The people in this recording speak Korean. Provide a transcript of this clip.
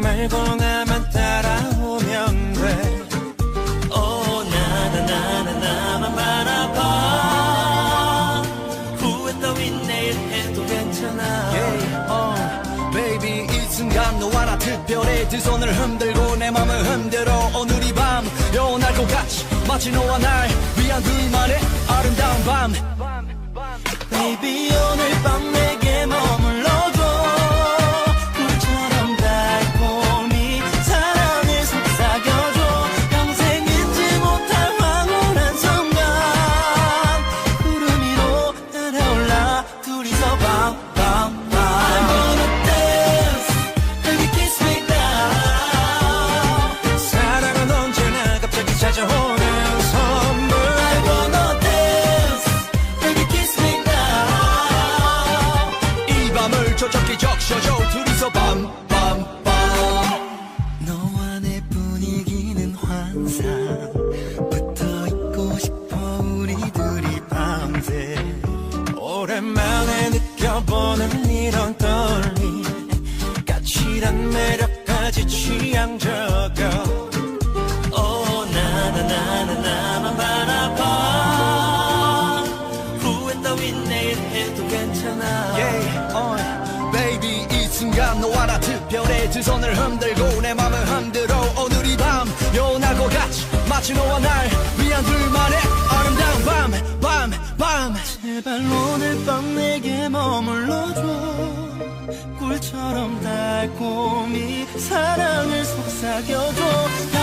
걱정 말고 나만 따라오면 돼. 오, 나나, 나나, 나만 바라봐. 후회 따윈 내일 해도 괜찮아. Yeah, uh, baby 이 순간 너와 나 특별해. 두 손을 흔들고 내 맘을 흔들어. 오늘 이밤 영원할 것 같이 마치 너와 날 위한 둘만의 아름다운 밤. Baby, 오늘 밤 보는 이런 떨림. 까칠한 매력까지 취향 적어. 나 특별해 두 손을 흔들고 내 맘을 흔들어. 오늘 이밤 영원할 것 같이 마치 너와 날 제발 오늘 밤 내게 머물러줘. 꿀처럼 달콤히 사랑을 속삭여줘